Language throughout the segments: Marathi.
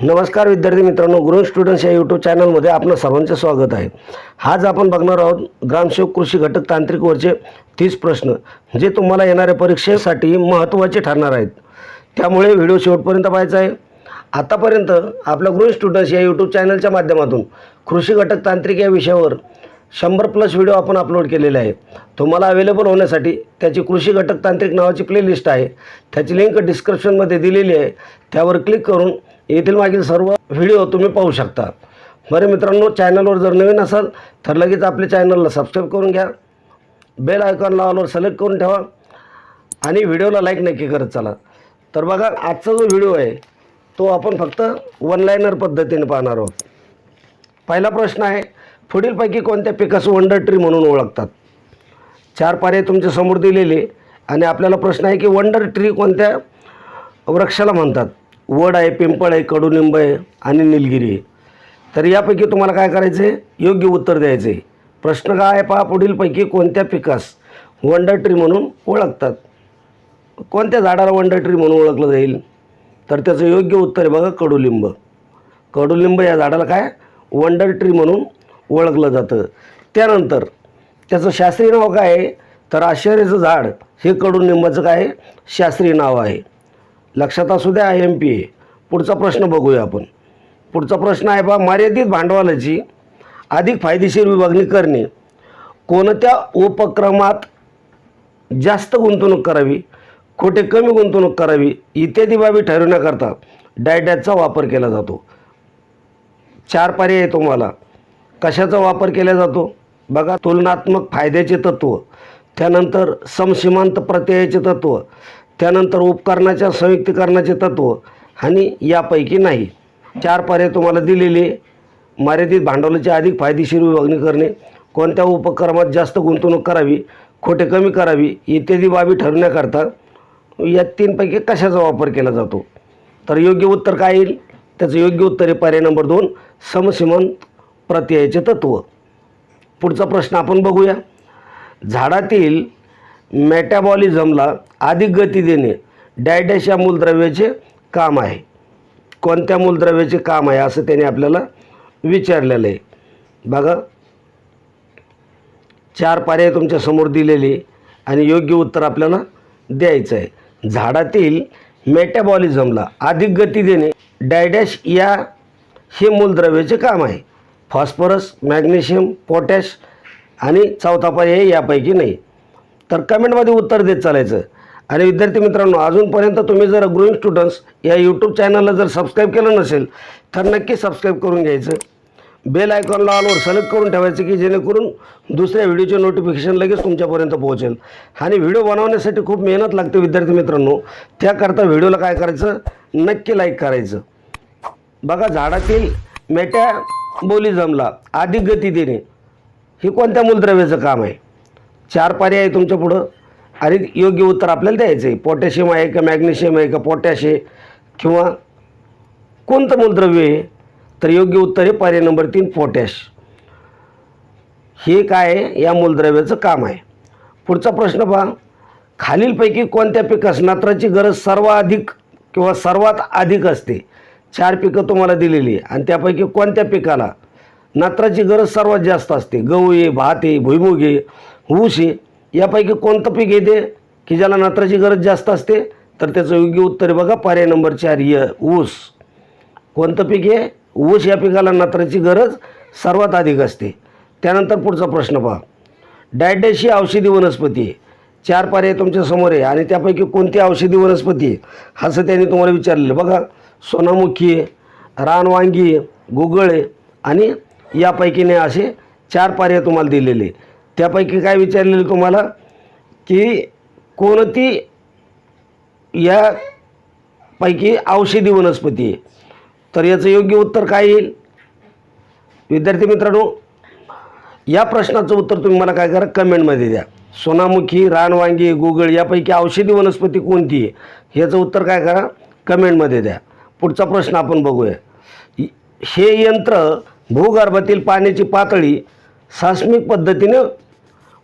नमस्कार विद्यार्थी मित्रांनो गृह स्टुडंट्स या यूट्यूब चॅनलमध्ये आपलं सर्वांचं स्वागत आहे. आज आपण बघणार आहोत ग्रामसेवक कृषी घटक तांत्रिकवरचे तीस प्रश्न जे तुम्हाला येणाऱ्या परीक्षेसाठी महत्त्वाचे ठरणार आहेत. त्यामुळे व्हिडिओ शेवटपर्यंत पाहायचा आहे. आतापर्यंत आपल्या गृह स्टुडंट्स या यूट्यूब चॅनलच्या माध्यमातून कृषी घटक तांत्रिक या विषयावर शंभर प्लस व्हिडिओ आपण अपलोड केलेले आहे. तुम्हाला अवेलेबल होण्यासाठी त्याची कृषी घटक तांत्रिक नावाची प्लेलिस्ट आहे. त्याची लिंक डिस्क्रिप्शनमध्ये दिलेली आहे. त्यावर क्लिक करून येथील मागील सर्व व्हिडिओ तुम्ही पाहू शकता. बरं मित्रांनो चॅनलवर जर नवीन असाल तर लगेच आपल्या चॅनलला सबस्क्राईब करून घ्या. बेल आयकॉनला ऑलवर सिलेक्ट करून ठेवा. आणि व्हिडिओला लाईक नक्की करत चला. तर बघा आजचा जो व्हिडिओ आहे तो आपण फक्त वन लाईनर पद्धतीने पाहणार आहोत. पहिला प्रश्न आहे पुढीलपैकी कोणत्या पिकास वंडर ट्री म्हणून ओळखतात? चार पर्याय तुमच्यासमोर दिलेले. आणि आपल्याला प्रश्न आहे की वंडर ट्री कोणत्या वृक्षाला म्हणतात? वड आहे पिंपळ आहे कडुलिंब आहे आणि निलगिरी आहे. तर यापैकी तुम्हाला काय करायचं आहे योग्य उत्तर द्यायचं आहे प्रश्न काय आहे? पहा पुढीलपैकी कोणत्या पिकास वंडर ट्री म्हणून ओळखतात. कोणत्या झाडाला वंडर ट्री म्हणून ओळखलं जाईल? तर त्याचं योग्य उत्तर आहे बघा कडुलिंब. कडुलिंब या झाडाला काय? वंडर ट्री म्हणून ओळखलं जातं. त्यानंतर त्याचं शास्त्रीय नाव काय आहे? तर आश्चर्याचं झाड हे कडुलिंबाचं काय शास्त्रीय नाव आहे. लक्षात असू द्या आय एम पी ए पुढचा प्रश्न बघूया आपण. पुढचा प्रश्न आहे बा मर्यादित भांडवलाची अधिक फायदेशीर विभागणी करणे. कोणत्या उपक्रमात जास्त गुंतवणूक करावी? कुठे कमी गुंतवणूक करावी? इत्यादी बाबी ठरवण्याकरता डायडॅटचा वापर केला जातो. चार पर्याय आहे तुम्हाला. कशाचा वापर केला जातो? बघा तुलनात्मक फायद्याचे तत्त्व त्यानंतर समसीमांत प्रत्ययाचे तत्त्व त्यानंतर उपकरणाच्या संयुक्तीकरणाचे तत्त्व आणि यापैकी नाही. चार पर्याय तुम्हाला दिलेले मर्यादित भांडवलाची अधिक फायदेशीर विभागणी करणे कोणत्या उपक्रमात जास्त गुंतवणूक करावी खोटे कमी करावी इत्यादी बाबी ठरवण्याकरता या तीनपैकी कशाचा वापर केला जातो? तर योग्य उत्तर काय येईल? त्याचं योग्य उत्तर आहे पर्याय नंबर दोन समसीमांत प्रत्ययाचे तत्त्व पुढचा प्रश्न आपण बघूया. झाडातील मेटॅबॉलिझमला अधिक गती देणे डायडॅश या मूलद्रव्याचे काम आहे. कोणत्या मूलद्रव्याचे काम आहे असं त्याने आपल्याला विचारलेलं आहे. बघा. चार पर्याय तुमच्यासमोर दिलेले आणि योग्य उत्तर आपल्याला द्यायचं आहे. झाडातील मेटॅबॉलिझमला अधिक गती देणे डायडॅश या हे मूलद्रव्याचे काम आहे. फॉस्फरस मॅग्नेशियम पोटॅश आणि चौथा पर्याय यापैकी नाही. तर कमेंटमध्ये उत्तर देत चालायचं. आणि विद्यार्थी मित्रांनो अजूनपर्यंत तुम्ही जर ग्रोईंग स्टुडंट्स या यूट्यूब चॅनलला जर सबस्क्राईब केलं नसेल तर नक्की सबस्क्राईब करून घ्यायचं. बेल आयकॉनला ऑलवर सिलेक्ट करून ठेवायचं की जेणेकरून दुसऱ्या व्हिडिओचे नोटिफिकेशन लगेच तुमच्यापर्यंत पोहोचेल. आणि व्हिडिओ बनवण्यासाठी खूप मेहनत लागते विद्यार्थी मित्रांनो. त्याकरता व्हिडिओला काय करायचं? नक्की लाईक करायचं. बघा झाडातील मेटॅबोलिझमला अधिक गती देणे. हे कोणत्या मूलद्रव्याचं काम आहे? चार पर्याय आहे तुमच्या पुढं. आणि योग्य उत्तर आपल्याला द्यायचं आहे पोटॅशियम आहे का मॅग्नेशियम आहे का पोटॅश आहे किंवा कोणतं मूलद्रव्य आहे तर योग्य उत्तर आहे पर्याय नंबर तीन पोटॅश हे काय आहे? या मूलद्रव्याचं काम आहे. पुढचा प्रश्न पहा. खालीलपैकी कोणत्या पिकास नत्राची गरज सर्वाधिक किंवा सर्वात अधिक असते. चार पिकं तुम्हाला दिलेली आहे. आणि त्यापैकी कोणत्या पिकाला नत्राची गरज सर्वात जास्त असते? गहू आहे भात आहे भुईमुग आहे ऊस आहे यापैकी कोणतं पीक येते? की ज्याला नत्राची गरज जास्त असते तर त्याचं योग्य उत्तर आहे बघा पर्याय नंबर चार य ऊस. कोणतं पीक आहे ऊस या पिकाला नत्राची गरज सर्वात अधिक असते. त्यानंतर पुढचा प्रश्न पहा. डायडॅश ही औषधी वनस्पती आहे. चार पर्याय तुमच्यासमोर आहे आणि त्यापैकी कोणती औषधी वनस्पती आहे? असं त्यांनी तुम्हाला विचारलेलं बघा सोनामुखी आहे रानवांगी आहे गुगळ आहे आणि यापैकी नाही असे चार पर्याय तुम्हाला दिलेले त्यापैकी काय विचारलेलं तुम्हाला? की कोणती यापैकी औषधी वनस्पती आहे? तर याचं योग्य उत्तर काय येईल? विद्यार्थी मित्रांनो या प्रश्नाचं उत्तर तुम्ही मला काय करा कमेंटमध्ये द्या. सोनामुखी रानवांगी गुगळ यापैकी औषधी वनस्पती कोणती आहे? याचं उत्तर काय करा कमेंटमध्ये द्या. पुढचा प्रश्न आपण बघूया. हे यंत्र भूगर्भातील पाण्याची पातळी सास्मिक पद्धतीनं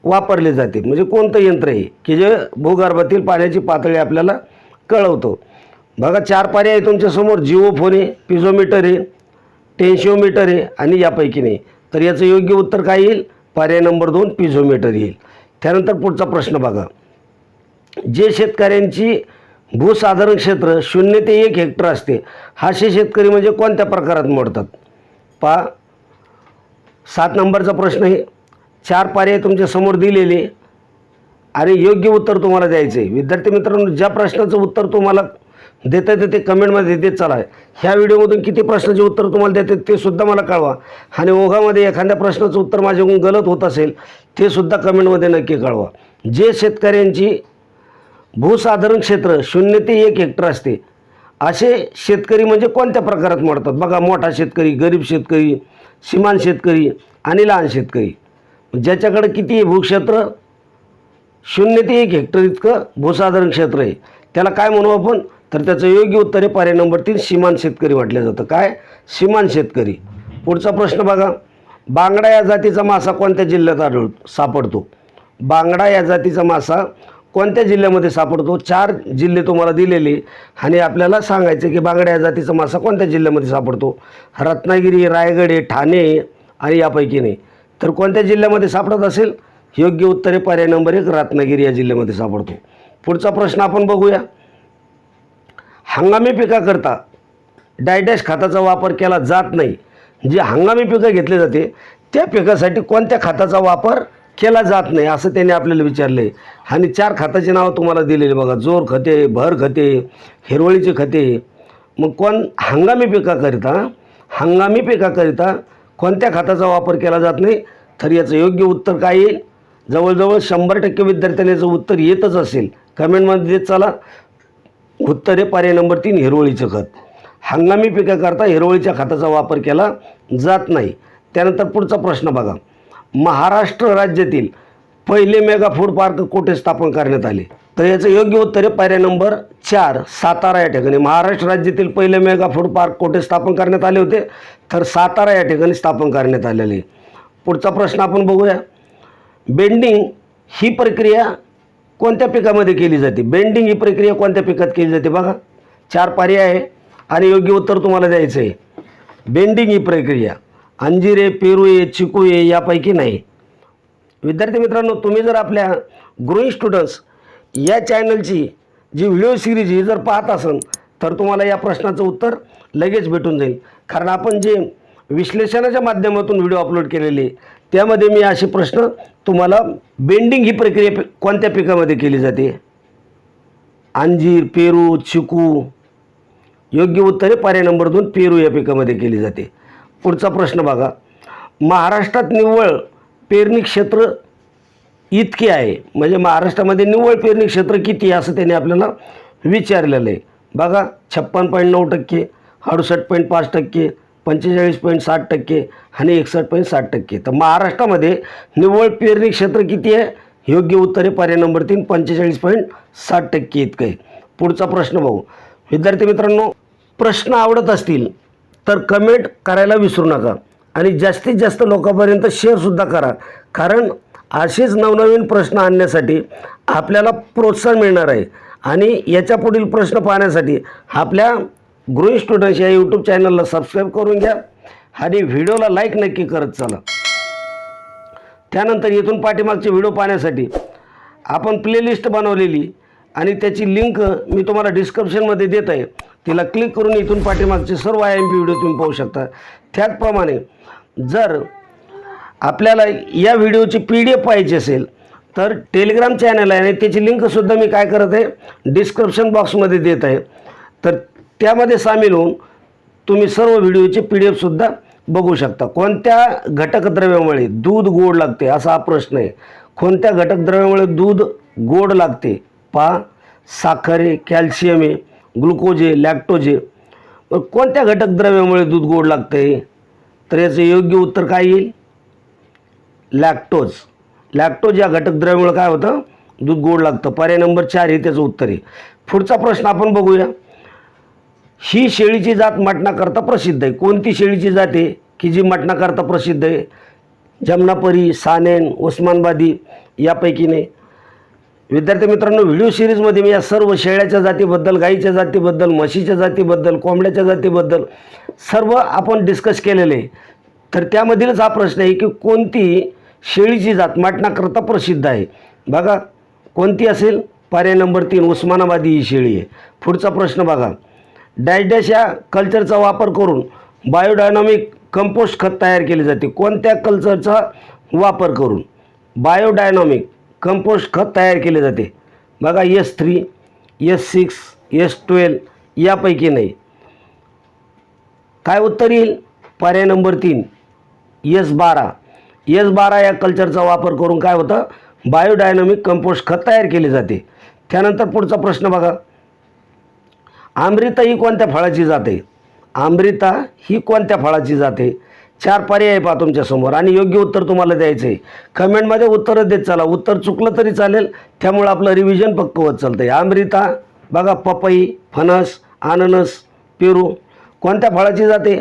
वापरले जाते. म्हणजे कोणतं यंत्र आहे की जे भूगर्भातील पाण्याची पातळी आपल्याला कळवतो. बघा चार पर्याय आहे तुमच्यासमोर जिओ फोन आहे पिझोमीटर आहे टेन्शिओमीटर आहे आणि यापैकी नाही. तर याचं योग्य उत्तर काय येईल? पर्याय नंबर दोन पिझोमीटर येईल. त्यानंतर पुढचा प्रश्न बघा. जे शेतकऱ्यांची भूसाधारण क्षेत्र शून्य ते एक हेक्टर असते असे शेतकरी म्हणजे कोणत्या प्रकारात मोडतात? पा सात नंबरचा प्रश्न आहे. चार पर्याय तुमच्यासमोर दिलेले. आणि योग्य उत्तर तुम्हाला द्यायचं. आहे विद्यार्थी मित्रांनो ज्या प्रश्नाचं उत्तर तुम्हाला देता येतं ते कमेंटमध्ये देत चला. ह्या व्हिडिओमधून किती प्रश्नाचे उत्तर तुम्हाला देतात ते सुद्धा मला कळवा. आणि ओघामध्ये एखाद्या प्रश्नाचं उत्तर माझ्याकडून गलत होत असेल ते सुद्धा कमेंटमध्ये नक्की कळवा. जे शेतकऱ्यांची भूसाधारण क्षेत्र शून्य ते एक हेक्टर असते असे शेतकरी म्हणजे कोणत्या प्रकारात मोडतात बघा मोठा शेतकरी गरीब शेतकरी सीमान शेतकरी आणि लहान शेतकरी. ज्याच्याकडं किती आहे भूक्षेत्र शून्य ते एक हेक्टर इतकं भूसाधारण क्षेत्र आहे. त्याला काय म्हणू आपण? तर त्याचं योग्य उत्तर आहे पर्याय नंबर तीन सीमान शेतकरी म्हटलं जातं. काय? सीमान शेतकरी. पुढचा प्रश्न बघा. बांगडा या जातीचा मासा कोणत्या जिल्ह्यात आढळ सापडतो. बांगडा या जातीचा मासा कोणत्या जिल्ह्यामध्ये सापडतो? चार जिल्हे तुम्हाला दिलेले. आणि आपल्याला सांगायचं की बांगडा या जातीचा मासा कोणत्या जिल्ह्यामध्ये सापडतो? रत्नागिरी रायगड आहे ठाणे आणि यापैकी नाही. तर कोणत्या जिल्ह्यामध्ये सापडत असेल? योग्य उत्तरे पर्याय नंबर एक रत्नागिरी या जिल्ह्यामध्ये सापडतो. पुढचा प्रश्न आपण बघूया. हंगामी पिकाकरता डायडॅश खताचा वापर केला जात नाही. जे हंगामी पिकं घेतले जाते त्या पिकासाठी कोणत्या खताचा वापर केला जात नाही असं त्यांनी आपल्याला विचारलं आहे आणि चार खताची नावं तुम्हाला दिलेली बघा. जोर खते भर खते हिरवळीचे खते. मग कोण हंगामी पिकाकरिता हंगामी पिकाकरिता कोणत्या खताचा वापर केला जात नाही तर याचं योग्य उत्तर काय येईल? जवळजवळ शंभर टक्के विद्यार्थ्यांना याचं उत्तर येतच असेल. कमेंटमध्ये देत चला. उत्तर आहे पर्याय नंबर तीन हिरवळीचं खत. हंगामी पिकाकरता हिरवळीच्या खताचा वापर केला जात नाही. त्यानंतर पुढचा प्रश्न बघा. महाराष्ट्र राज्यातील पहिले मेगा फूड पार्क कुठे स्थापन करण्यात आले? तर याचं योग्य उत्तर आहे पर्याय नंबर चार सातारा या ठिकाणी. महाराष्ट्र राज्यातील पहिले मेगा फूड पार्क कोठे स्थापन करण्यात आले होते? तर सातारा या ठिकाणी स्थापन करण्यात आलेले. पुढचा प्रश्न आपण बघूया. बेंडिंग ही प्रक्रिया कोणत्या पिकामध्ये केली जाते? बेंडिंग ही प्रक्रिया कोणत्या पिकात केली जाते बघा. चार पर्याय आहे आणि योग्य उत्तर तुम्हाला द्यायचं आहे. बेंडिंग ही प्रक्रिया अंजिरे पेरू आहे चिकू आहे यापैकी नाही. विद्यार्थी मित्रांनो तुम्ही जर आपल्या ग्रोईंग स्टुडंट्स या चॅनलची जी व्हिडिओ सिरीज ही जर पाहत असाल तर तुम्हाला या प्रश्नाचं उत्तर लगेच भेटून जाईल. कारण आपण जे विश्लेषणाच्या माध्यमातून व्हिडिओ अपलोड केलेले त्यामध्ये मी असे प्रश्न तुम्हाला बेंडिंग ही प्रक्रिया कोणत्या पिकामध्ये केली जाते? अंजीर पेरू चिकू योग्य उत्तरे पर्याय नंबर दोन पेरू या पिकामध्ये केली जाते. पुढचा प्रश्न बघा. महाराष्ट्रात निव्वळ पेरणी क्षेत्र इतके आहे. म्हणजे महाराष्ट्रामध्ये निव्वळ पेरणी क्षेत्र किती आहे असं त्यांनी आपल्याला विचारलेलं आहे. बघा छप्पन पॉईंट नऊ टक्के अडुसष्ट पॉईंट पाच टक्के पंचेचाळीस पॉईंट साठ टक्के आणि एकसष्ट पॉईंट साठ टक्के. तर महाराष्ट्रामध्ये निव्वळ पेरणी क्षेत्र किती आहे? योग्य उत्तरे पर्याय नंबर तीन पंचेचाळीस पॉईंट साठ टक्के इतकं आहे. पुढचा प्रश्न बघू. विद्यार्थी मित्रांनो प्रश्न आवडत असतील तर कमेंट करायला विसरू नका आणि जास्तीत जास्त लोकांपर्यंत शेअरसुद्धा करा. कारण असेच नवनवीन प्रश्न आणण्यासाठी आपल्याला प्रोत्साहन मिळणार आहे. आणि याच्या पुढील प्रश्न पाहण्यासाठी आपल्या ग्रोईंग स्टुडंट्स या यूट्यूब चॅनलला सबस्क्राईब करून घ्या. आणि व्हिडिओला लाईक नक्की करत चला. त्यानंतर इथून पाठीमागचे व्हिडिओ पाहण्यासाठी आपण प्लेलिस्ट बनवलेली आणि त्याची लिंक मी तुम्हाला डिस्क्रिप्शनमध्ये देत आहे. तिला क्लिक करून इथून पाठीमागचे सर्व आय एम पी व्हिडिओ तुम्ही पाहू शकता. त्याचप्रमाणे जर आपल्याला या व्हिडिओची पी डी एफ पाहिजे असेल तर टेलिग्राम चॅनल आहे आणि त्याची लिंकसुद्धा मी काय करत आहे डिस्क्रिप्शन बॉक्समध्ये देत आहे. तर त्यामध्ये सामील होऊन तुम्ही सर्व व्हिडिओचे पी डी एफसुद्धा बघू शकता. कोणत्या घटकद्रव्यामुळे दूध गोड लागते असा हा प्रश्न आहे. कोणत्या घटकद्रव्यामुळे दूध गोड लागते? पहा साखरे कॅल्शियम आहे ग्लुकोजे लॅक्टोजे कोणत्या घटकद्रव्यामुळे दूध गोड लागते? तर याचं योग्य उत्तर काय येईल? लॅक्टोज. लॅक्टोज या घटकद्रव्यामुळे काय होतं? दूध गोड लागतं. पर्याय नंबर चार हे त्याचं उत्तर आहे. पुढचा प्रश्न आपण बघूया. ही शेळीची जात मटणाकरता प्रसिद्ध आहे. कोणती शेळीची जात आहे? की जी मटणाकरता प्रसिद्ध आहे? जमनापरी सानेन उस्मानबादी यापैकी नाही. विद्यार्थी मित्रांनो व्हिडिओ सिरीजमध्ये मी या सर्व शेळ्याच्या जातीबद्दल गाईच्या जातीबद्दल म्हशीच्या जातीबद्दल कोंबड्याच्या जातीबद्दल सर्व आपण डिस्कस केलेले आहे. तर त्यामधीलच हा प्रश्न आहे की कोणती शेळीची जात माटणाकरता प्रसिद्ध आहे. बघा कोणती असेल? पर्याय नंबर तीन उस्मानाबादी ही शेळी आहे. पुढचा प्रश्न बघा. डॅश या कल्चरचा वापर करून बायोडायनॉमिक कंपोस्ट खत तयार केले जाते. कोणत्या कल्चरचा वापर करून? बायोडायनॉमिक कंपोस्ट खत तयार केले जाते. बघा S three S six S twelve यापैकी नाही. काय उत्तर येईल? पर्याय नंबर तीन एस बारा. एस बारा या कल्चरचा वापर करून काय होतं? बायोडायनामिक कंपोस्ट खत तयार केले जाते. त्यानंतर पुढचा प्रश्न बघा. आमृता ही कोणत्या फळाची जाते? आमृता ही कोणत्या फळाची जाते? चार पर्याय पहा तुमच्यासमोर आणि योग्य उत्तर तुम्हाला द्यायचं आहे. कमेंटमध्ये उत्तरं देत चला. उत्तर चुकलं तरी चालेल. त्यामुळं आपलं रिव्हिजन पक्क होत चालतं आहे आमृता बघा पपई फणस अननस पेरू कोणत्या फळाची जाते?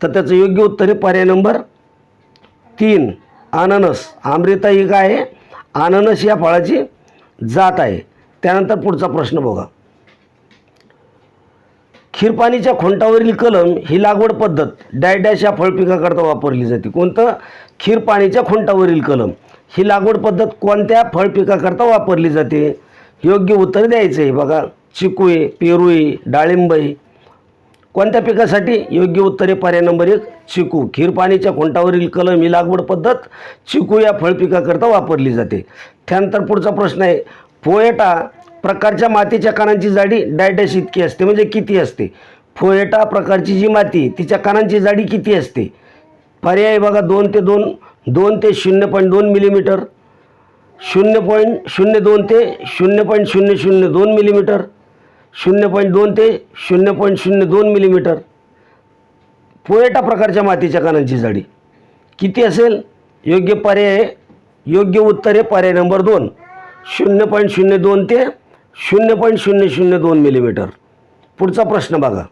तर त्याचं योग्य उत्तर आहे पर्याय नंबर तीन. अननस. अमृता ही काय आहे? अननस या फळाची जात आहे. त्यानंतर पुढचा प्रश्न बघा. खीरपाणीच्या खुंटावरील कलम ही लागवड पद्धत डायडॅश या फळपिकाकरता वापरली जाते. कोणतं? खीरपाणीच्या खुंटावरील कलम. ही लागवड पद्धत कोणत्या फळपिकाकरता वापरली जाते? योग्य उत्तर द्यायचं आहे. बघा चिकू आहे पेरू आहे डाळिंब आहे कोणत्या पिकासाठी योग्य उत्तरे पर्याय नंबर एक? चिकू. खीरपाणीच्या खोंटावरील कलम ही लागवड पद्धत चिकू या फळपिकाकरता वापरली जाते. त्यानंतर पुढचा प्रश्न आहे फोएटा प्रकारच्या मातीच्या कानांची जाडी डायडॅश इतकी असते म्हणजे किती असते? फोएटा प्रकारची जी माती तिच्या कानांची जाडी किती असते? पर्याय बघा दोन ते दोन दोन ते शून्य पॉईंट दोन मिलीमीटर. शून्य पॉईंट शून्य दोन ते शून्य पॉईंट शून्य शून्य दोन मिलीमीटर. शून्य पॉईंट दोन ते शून्य पॉईंट शून्य दोन मिलीमीटर. पुरेटा प्रकारच्या मातीच्या कानांची जाडी. किती असेल? योग्य पर्याय आहे. योग्य उत्तर आहे पर्याय नंबर दोन. शून्य पॉईंट शून्य दोन ते शून्य पॉईंट शून्य शून्य दोन मिलीमीटर. पुढचा प्रश्न बघा.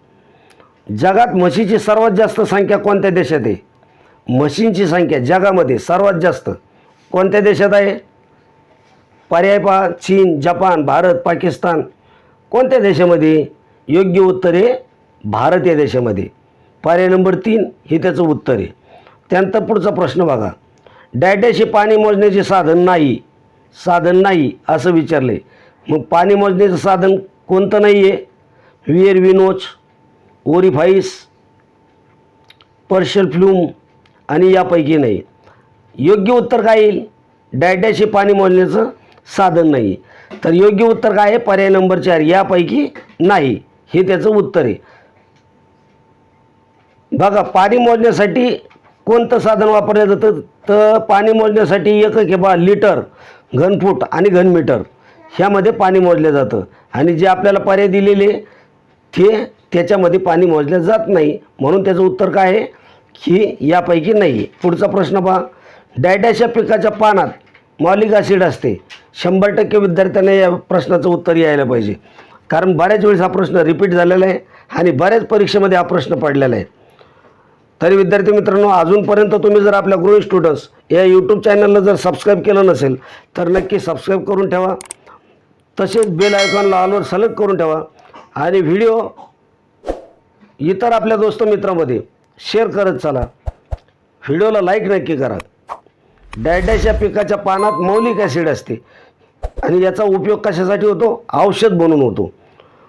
जगात म्हशीची सर्वात जास्त संख्या कोणत्या देशात आहे? म्हशींची संख्या जगामध्ये सर्वात जास्त कोणत्या देशात आहे? पर्याय पहा. चीन जपान भारत पाकिस्तान. कोणत्या देशामध्ये? योग्य उत्तर आहे भारत या देशामध्ये. पर्याय नंबर तीन हे त्याचं उत्तर आहे. त्यानंतर पुढचा प्रश्न बघा. डॅडॅश पाणी मोजण्याचे साधन नाही. साधन नाही असं विचारले मग पाणी मोजण्याचं साधन कोणतं नाही आहे wear V notch orifice Parshall flume आणि यापैकी नाही. योग्य उत्तर काय येईल? डॅडॅश पाणी मोजण्याचं साधन नाही. तर योग्य उत्तर काय आहे? पर्याय नंबर चार यापैकी नाही. हे त्याचं उत्तर आहे. बघा पाणी मोजण्यासाठी कोणतं साधन वापरलं जातं? तर पाणी मोजण्यासाठी एक किंवा बा लिटर घनफूट आणि घनमीटर. ह्यामध्ये पाणी मोजलं जातं. आणि जे आपल्याला पर्याय दिलेले ते त्याच्यामध्ये पाणी मोजलं जात नाही. म्हणून त्याचं उत्तर काय आहे? की यापैकी नाही. पुढचा प्रश्न पहा. डायडॅश या पिकाच्या पानात मॉलिक ॲसिड असते. शंभर टक्के विद्यार्थ्यांना या प्रश्नाचं उत्तर यायला पाहिजे. कारण बऱ्याच वेळेस हा प्रश्न रिपीट झालेला आहे आणि बऱ्याच परीक्षेमध्ये हा प्रश्न पडलेला आहे. तरी विद्यार्थी मित्रांनो अजूनपर्यंत तुम्ही जर आपल्या ग्रोईंग स्टुडंट्स या यूट्यूब चॅनलला जर सबस्क्राईब केलं नसेल तर नक्की सबस्क्राईब करून ठेवा. तसेच बेल आयकॉनला ऑलवर सिलेक्ट करून ठेवा. आणि व्हिडिओ इतर आपल्या दोस्त मित्रामध्ये शेअर करत चला. व्हिडिओला लाईक नक्की करा. डायड्याच्या पिकाच्या पानात मौलिक ॲसिड असते. आणि याचा उपयोग कशासाठी होतो? औषध बनून होतो.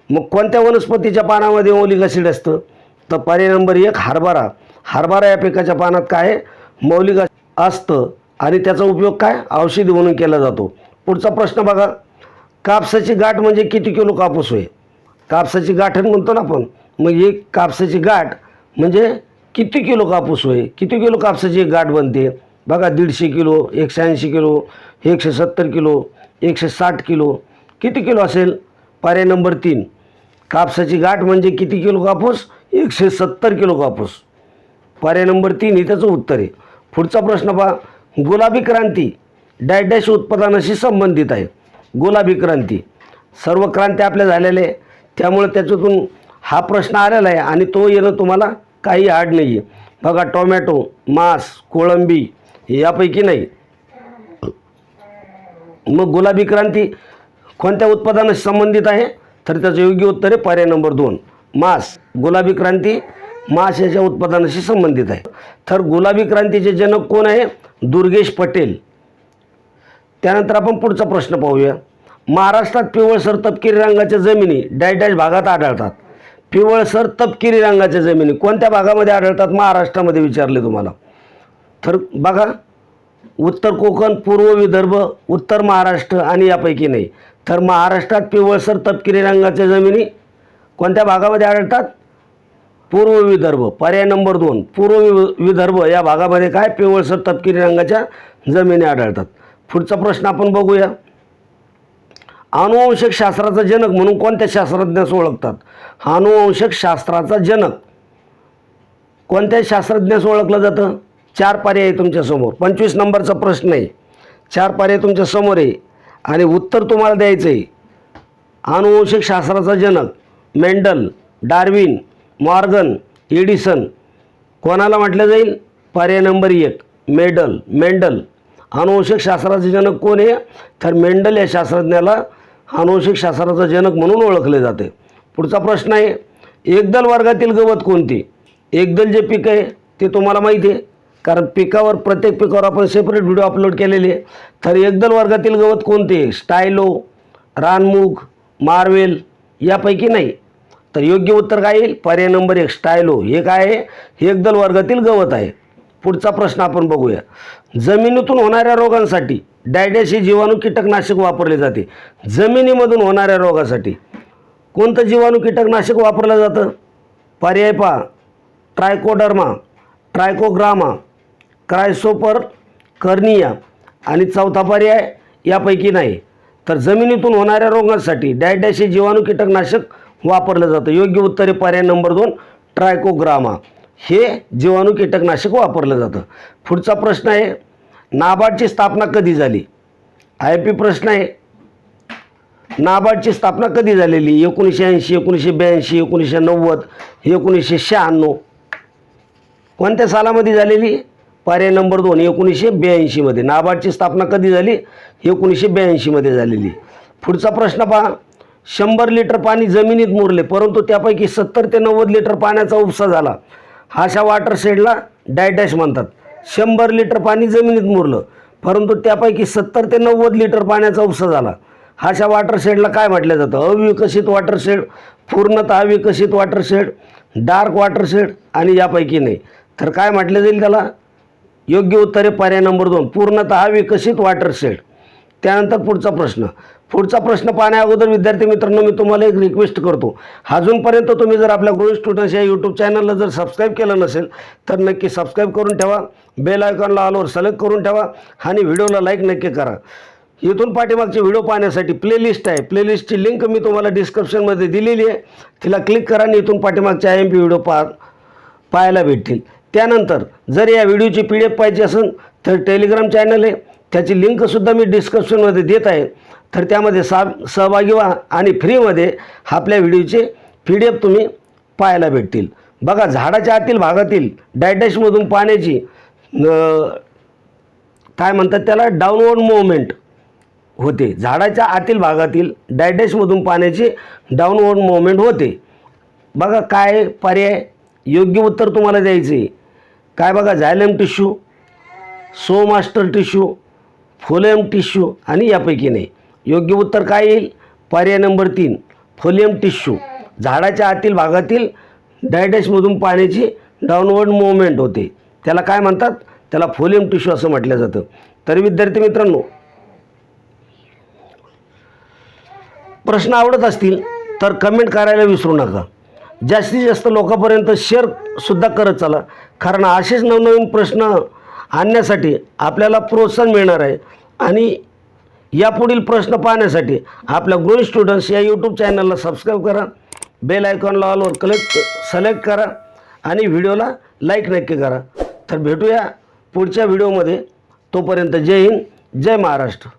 मग कोणत्या वनस्पतीच्या पानामध्ये मौलिक ॲसिड असतं? तर पर्याय नंबर एक हरभरा. हरभरा या पिकाच्या पानात काय मौलिक असतं. आणि त्याचा उपयोग काय? औषधी म्हणून केला जातो. पुढचा प्रश्न बघा. कापसाची गाठ म्हणजे किती किलो कापूस होय? कापसाची गाठण म्हणतो ना आपण. मग एक कापसाची गाठ म्हणजे किती किलो कापूस होय? किती किलो कापसाची एक गाठ बनते? बघा दीडशे किलो एकशे ऐंशी किलो एकशे सत्तर किलो एकशे साठ किलो. किती किलो असेल? पर्याय नंबर तीन. कापसाची गाठ म्हणजे किती किलो कापूस? एकशे सत्तर किलो कापूस. पर्याय नंबर तीन हे त्याचं उत्तर आहे. पुढचा प्रश्न पहा. गुलाबी क्रांती डॅश उत्पादनाशी संबंधित आहे. गुलाबी क्रांती. सर्व क्रांती आपल्या झालेल्या आहे. त्यामुळे त्याच्यातून हा प्रश्न आलेला आहे आणि तो येणं तुम्हाला काही आड नाही आहे बघा टोमॅटो मांस कोळंबी यापैकी नाही. मग गुलाबी क्रांती कोणत्या उत्पादनाशी संबंधित आहे? तर त्याचं योग्य उत्तर आहे पर्याय नंबर दोन. मांस. गुलाबी क्रांती मांस याच्या उत्पादनाशी संबंधित आहे. तर गुलाबी क्रांतीचे जनक कोण आहे? दुर्गेश पटेल. त्यानंतर आपण पुढचा प्रश्न पाहूया. महाराष्ट्रात पिवळसर तपकिरी रंगाच्या जमिनी डॅश डॅश भागात आढळतात. पिवळसर तपकिरी रंगाच्या जमिनी कोणत्या भागामध्ये आढळतात? महाराष्ट्रामध्ये विचारले तुम्हाला. तर बघा उत्तर कोकण पूर्व विदर्भ उत्तर महाराष्ट्र आणि यापैकी नाही. तर महाराष्ट्रात पिवळसर तपकिरी रंगाच्या जमिनी कोणत्या भागामध्ये आढळतात? पूर्व विदर्भ. पर्याय नंबर दोन. पूर्व वि- विदर्भ या भागामध्ये काय पिवळसर तपकिरी रंगाच्या जमिनी आढळतात? पुढचा प्रश्न आपण बघूया. अनुवंशक शास्त्राचा जनक म्हणून कोणत्या शास्त्रज्ञास ओळखतात? अनुवंशक शास्त्राचा जनक. कोणत्या शास्त्रज्ञास ओळखलं जातं? चार पर्याय आहे तुमच्यासमोर पंचवीस नंबरचा प्रश्न आहे. चार पर्याय तुमच्यासमोर आहे. आणि उत्तर तुम्हाला द्यायचं आहे. अनुवंशिक शास्त्राचा जनक मेंडल डार्विन मॉर्गन एडिसन. कोणाला म्हटलं जाईल? पर्याय नंबर एक मेडल मेंडल. अनुवंशिक शास्त्राचे जनक कोण आहे? तर मेंडल या शास्त्रज्ञाला अनुवंशिक शास्त्राचा जनक म्हणून ओळखले जाते. पुढचा प्रश्न आहे एकदल वर्गातील गवत कोणती? एकदल जे पीक आहे ते तुम्हाला माहिती आहे. कारण पिकावर प्रत्येक पिकावर आपण सेपरेट व्हिडिओ अपलोड केलेले आहे. तर एकदल वर्गातील गवत कोणते? स्टायलो रानमुग मार्वेल यापैकी नाही. तर योग्य उत्तर काय येईल? पर्याय नंबर एक स्टायलो. हे काय आहे? हे एकदल वर्गातील गवत आहे. पुढचा प्रश्न आपण बघूया. जमिनीतून होणाऱ्या रोगांसाठी डायडॅश हे जीवाणू कीटकनाशक वापरले जाते. जमिनीमधून होणाऱ्या रोगासाठी कोणतं जीवाणू कीटकनाशक वापरलं जातं? पर्याय पा ट्रायकोडर्मा ट्रायकोग्रामा क्रायसोपर कर्निया आणि चौथा पर्याय यापैकी नाही. तर जमिनीतून होणाऱ्या रोगांसाठी डायडॅश हे जीवाणू कीटकनाशक वापरलं जातं. योग्य उत्तरे पर्याय नंबर दोन ट्रायकोग्रामा. हे जीवाणू कीटकनाशक वापरलं जातं. पुढचा प्रश्न आहे नाबार्डची स्थापना कधी झाली? आय पी प्रश्न आहे. नाबार्डची स्थापना कधी झालेली? एकोणीसशे ऐंशी एकोणीसशे ब्याऐंशी एकोणीसशे नव्वद एकोणीसशे शहाण्णव. कोणत्या सालामध्ये झालेली? पर्याय नंबर दोन एकोणीसशे ब्याऐंशीमध्ये नाबार्डची स्थापना कधी झाली? एकोणीसशे ब्याऐंशीमध्ये झालेली. पुढचा प्रश्न पहा. शंभर लिटर पाणी जमिनीत मुरले परंतु त्यापैकी सत्तर ते नव्वद लिटर पाण्याचा उपसा झाला. हा अशा वॉटर शेडला डायडॅश म्हणतात. शंभर लिटर पाणी जमिनीत मुरलं परंतु त्यापैकी सत्तर ते नव्वद लिटर पाण्याचा उपसा झाला. हा अशा वॉटर शेडला काय म्हटलं जातं? अविकसित वॉटर शेड पूर्णतः अविकसित watershed dark watershed आणि यापैकी नाही. तर काय म्हटलं जाईल त्याला? योग्य उत्तरे पर्याय नंबर दोन पूर्णतः विकसित वॉटर शेड त्यानंतर पुढचा प्रश्न. पुढचा प्रश्न पाहण्या अगोदर विद्यार्थी मित्रांनो मी तुम्हाला एक रिक्वेस्ट करतो. अजूनपर्यंत तुम्ही जर आपल्या ग्रोई स्टुडंट्स या यूट्यूब चॅनलला जर सबस्क्राईब केलं नसेल तर नक्की सबस्क्राईब करून ठेवा. बेल आयकॉनला ऑलवर सिलेक्ट करून ठेवा आणि व्हिडिओला लाईक नक्की करा. इथून पाठीमागचे व्हिडिओ पाहण्यासाठी प्लेलिस्ट आहे. प्लेलिस्टची लिंक मी तुम्हाला डिस्क्रिप्शनमध्ये दिलेली आहे. तिला क्लिक करा आणि इथून पाठीमागचे आय एम पी व्हिडिओ पा पाहायला भेटतील. त्यानंतर जर या व्हिडिओची पी डी एफ पाहिजे असेल तर टेलिग्राम चॅनल आहे. त्याची लिंकसुद्धा मी डिस्क्रिप्शनमध्ये देत आहे. तर त्यामध्ये सा सहभागी व्हा आणि फ्रीमध्ये आपल्या व्हिडिओचे पी डी एफ तुम्ही पाहायला भेटतील. बघा झाडाच्या आतील भागातील डायडॅशमधून पाण्याची काय म्हणतात त्याला? डाऊनवर्ड मुवमेंट होते. झाडाच्या आतील भागातील डायडॅशमधून पाण्याची डाऊनवर्ड मुवमेंट होते. बघा काय पर्याय? योग्य उत्तर तुम्हाला द्यायचे आहे. काय बघा xylem tissue so master tissue phloem tissue आणि यापैकी नाही. योग्य उत्तर काय येईल? पर्याय नंबर तीन फोलियम टिश्यू झाडाच्या आतील भागातील डायडॅशमधून पाण्याची डाऊनवर्ड मुवमेंट होते. त्याला काय म्हणतात? त्याला फोलियम टिश्यू असं म्हटलं जातं. तर विद्यार्थी मित्रांनो प्रश्न आवडत असतील तर कमेंट करायला विसरू नका. जास्तीत जास्त लोकांपर्यंत शेअरसुद्धा करत चला. कारण असेच नवनवीन प्रश्न आणण्यासाठी आपल्याला प्रोत्साहन मिळणार आहे. आणि यापुढील प्रश्न पाहण्यासाठी आपल्या ग्रोई स्टुडंट्स या यूट्यूब चॅनलला सबस्क्राईब करा. बेल आयकॉनला ऑलवर कलेक्ट सिलेक्ट करा. आणि व्हिडिओला लाईक नक्की करा. तर भेटूया पुढच्या व्हिडिओमध्ये तोपर्यंत जय हिंद जय महाराष्ट्र.